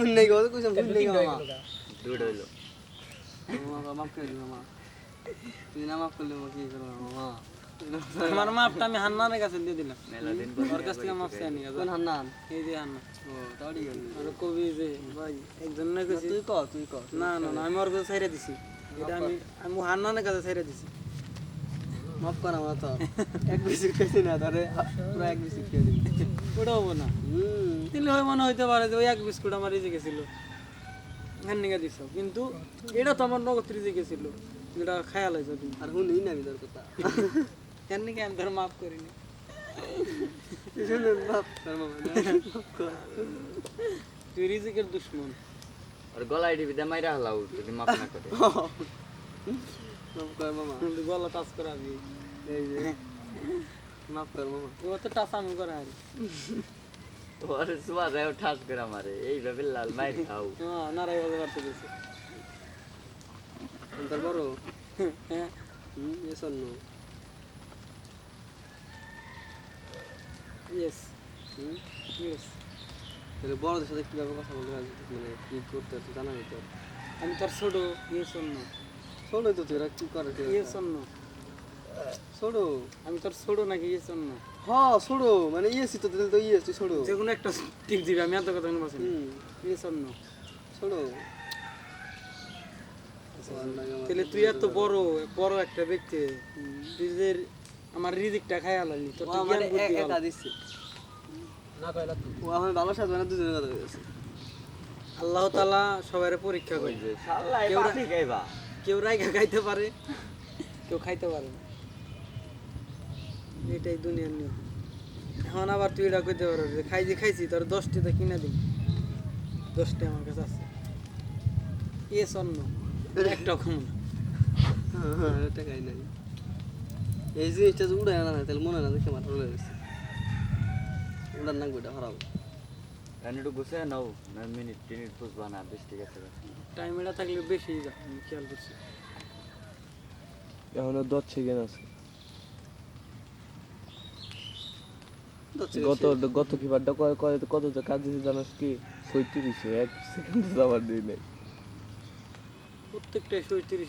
ভুল নেই গো কইছাম ভুল নেই মামা দুটো হইল মামা মাফ করে দিও মামা তুই না মাফ করলে কি করব মামা আমার মাপটা আমি হান্নানের কাছে দিয়ে দিলাম মেলা দিন ওর কাছ থেকে মাপ চাই নি কোন হান্নান এই যে হান্না ও ঠিক আছে আর কবি যে ভাই একজন না কইছি তুই ক তুই ক না না না আমি ওর কাছে ছাইরা দিছি এটা আমি আমি হান্নানের কাছে ছাইরা দিছি মাফ কর আমার তো। এক বিস্কুট খেয়েছি না তারে পুরো এক বিস্কুট খেয়ে দিবি ওটা হব না। হুম। দিলে হয় মনে হইতে পারে যে ওই এক বিস্কুট আমার রিজে গেছিল। হান্নিকা দিছ কিন্তু এটা তো আমার নগদ রিজে গেছিল। যেটা খেয়াল হয়েছে তুমি আর হুন না আমি তোর কথা হান্নিকা আমি তোর মাফ করিনি। মাফ মাফ তুই রিজিকের দুশ্মন। আর গলায় টিভিতে মাইরা হলাও যদি মাপ না করে। মাফ গলা টাচ করা আমি। এই যে। মাফ কর মামা। ও তো টাচ আমি করা হারি ওর সুয়া যায় করে এইভাবে লাল মাইর খাও। হ্যাঁ নারাই বাজে পারতে গেছে। তোর বড়? হ্যাঁ। এ শোনো ইয়েস ইয়েস তাহলে বড়দের সাথে কীভাবে কথা বলতে মানে কি করতে জানা আমি তোর ছোট ইয়েস অন্য তো তুই এরা কি? করে তুই? অন্য আমি তোর নাকি ইয়েস অন্য হ ছোট মানে ইয়েছি তো দিলে তো তুই যে কোনো একটা টিপ দিবি আমি এত কথা বলছি অন্য ছোট তাহলে তুই এত বড় বড় একটা ব্যক্তি তুই যে আমার রিজিকটা খাই আলালি তো জ্ঞান বুদ্ধি একা ভালো। দিচ্ছে ও আমার ভালো সাথে না দুজনের কথা বলেছে আল্লাহ তালা সবাই পরীক্ষা করে। যে শালাই কেউ পাখি খাইবা। কেউ রাইখা খাইতে পারে, কেউ খাইতে পারে না। এটাই দুনিয়ার নিয়ম। এখন আবার তুই এটা কইতে পারো যে খাই যে খাইছি, তোর দশটি তো কিনা দিই। দশটি আমার কাছে আছে। এ স্বর্ণ একটা কম না। হ্যাঁ এটা খাই নাই। এই জিনিসটা যদি উড়ে না তাহলে মনে না দেখে আমার রলে গেছে উড়ার না গোটা হারাবো আমি একটু গুছে নাও। না মিনিট টিনিট বুঝবা না বেশ ঠিক আছে। টাইম এটা থাকলে বেশি আমি খেয়াল করছি। এখনও দশ সেকেন্ড আছে। গত গত কিবারটা কয় কয় কত যে কাজ দিয়েছে জানাস কি? পঁয়ত্রিশে এক সেকেন্ড যাবার দিই নাই। প্রত্যেকটাই সৈত্রিশ